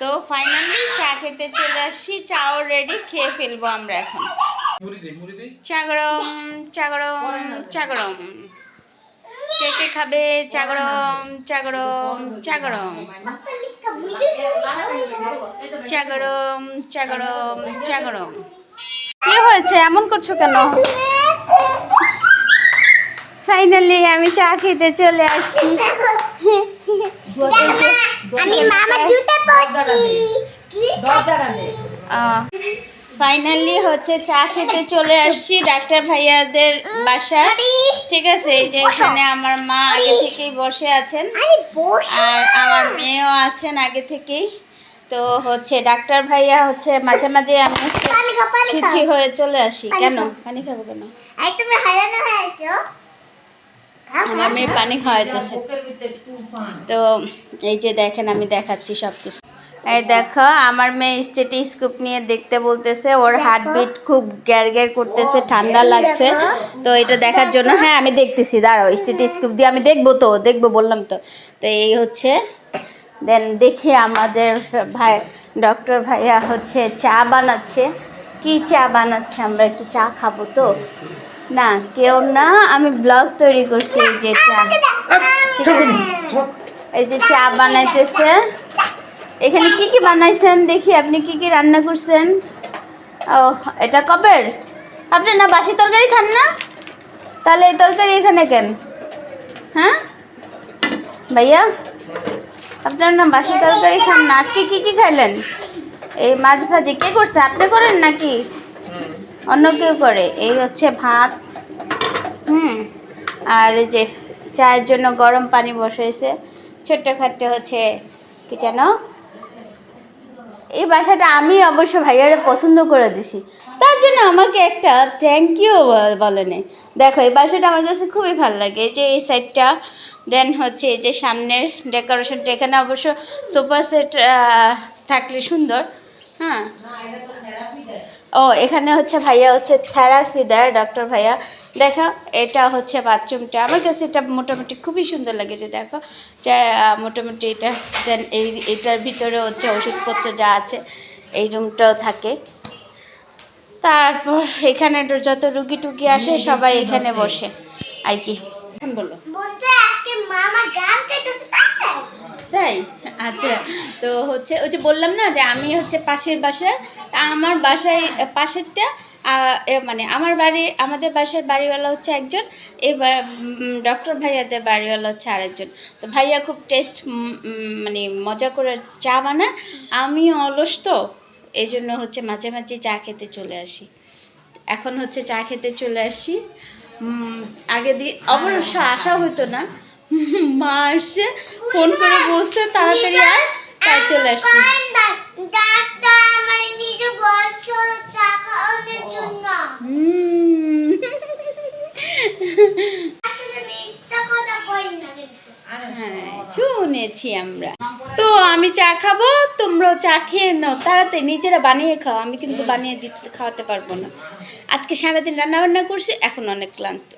তো ফাইনালি চা খেতে চলে আসছি। চাও রেডি খেয়ে ফেলব আমরা এখন। মুড়ি দে মুড়ি দে চা গরম চা গরম চা গরম। কে কে খাবে? চা গরম চা গরম চা গরম। চা গরম চা গরম চা গরম। কি হয়েছে? এমন করছ কেন? ফাইনালি আমি চা খেতে চলে আসছি। আমি মামা জুতা ফাইনালি হচ্ছে চা খেতে চলে আসছি ডাক্তার ভাইয়াদের বাসা ঠিক আছে এই যে এখানে আমার মা আগে থেকেই বসে আছেন। আর আমার মেয়েও আছেন আগে থেকেই। তো হচ্ছে ডাক্তার ভাইয়া হচ্ছে মাঝে মাঝে আমি ছিছি হয়ে চলে আসি। কেন? পানি খাব কেন? তুমি হারানো হয়ে আমার মেয়ে পানি খাওয়াইতেছে। তো এই যে দেখেন আমি দেখাচ্ছি সব কিছু এই দেখো আমার মেয়ে স্টেটিস্কোপ নিয়ে দেখতে বলতেছে ওর হার্টবিট খুব গ্যার গ্যার করতেছে ঠান্ডা লাগছে। তো এটা দেখার জন্য হ্যাঁ আমি দেখতেছি দাঁড়াও স্টেটিস্কোপ দিয়ে আমি দেখব তো দেখব বললাম তো। তো এই হচ্ছে দেন দেখে আমাদের ভাই ডক্টর ভাইয়া হচ্ছে চা বানাচ্ছে। কি চা বানাচ্ছে? আমরা একটু চা খাব তো। না কেউ না আমি ব্লগ তৈরি করছি এই যে চা। এই যে চা বানাইতেছে। এখানে কি কি বানাইছেন? দেখি, আপনি কি কি রান্না করছেন? ও এটা কবের আপনি না বাসি তরকারি খান না? তাহলে এই তরকারি এখানে কেন? হ্যাঁ? ভাইয়া, আপনার না বাসি তরকারি খান না? আজকে কি কি খাইলেন? এই মাছ ভাজি কে করছে? আপনি করেন নাকি? অন্য কেউ করে। এই হচ্ছে ভাত। হুম, আর এই যে চায়ের জন্য গরম পানি বসেছে ছোট্ট খাট্ট হচ্ছে কি যেন? এই বাসাটা আমি অবশ্য ভাইয়ারে পছন্দ করে দিছি। তার জন্য আমাকে একটা থ্যাংক ইউ বলে নেই দেখো, এই বাসাটা আমার কাছে খুবই ভালো লাগে। যে এই সাইডটা দেন হচ্ছে এই যে সামনের ডেকোরেশনটা এখানে অবশ্য সোফা সেট থাকলে সুন্দর। হ্যাঁ। ও এখানে হচ্ছে ভাইয়া হচ্ছে থেরাপি দেয় ডক্টর ভাইয়া। দেখো এটা হচ্ছে বাথরুমটা আমার কাছে এটা মোটামুটি খুবই সুন্দর লেগেছে দেখো। এটা মোটামুটি এটা দেন এই এটার ভিতরে হচ্ছে ওষুধপত্র যা আছে এই রুমটাও থাকে। তারপর এখানে যত রুগী টুগি আসে সবাই এখানে বসে। আর কি? এখন বলো বলতে আজকে মামা গান গাইতেছে তাই? আচ্ছা তো হচ্ছে ওই যে বললাম না যে আমি হচ্ছে পাশের বাসায় আমার বাসায়, পাশেরটা মানে আমার বাড়ি, আমাদের বাসার বাড়িওয়ালা হচ্ছে একজন, এবার ডক্টর ভাইয়াদের বাড়িওয়ালা হচ্ছে আরেকজন। তো ভাইয়া খুব টেস্ট মানে মজা করে চা বানায় আমি অলস তো এই জন্য হচ্ছে মাঝে মাঝে চা খেতে চলে আসি। এখন হচ্ছে চা খেতে চলে আসি আগে দিয়ে অবশ্য আসা হতো না মা আসছে ফোন করে বসছে তাড়াতাড়ি আয় তাই চলে আসছি। শুনেছি আমরা। তো আমি চা খাব তোমরাও চা খেয়ে নাও। তাড়াতাড়ি নিজেরা বানিয়ে খাও আমি কিন্তু বানিয়ে দিতে খাওয়াতে পারব না। আজকে সারাদিন রান্না বান্না করছি এখন অনেক ক্লান্ত।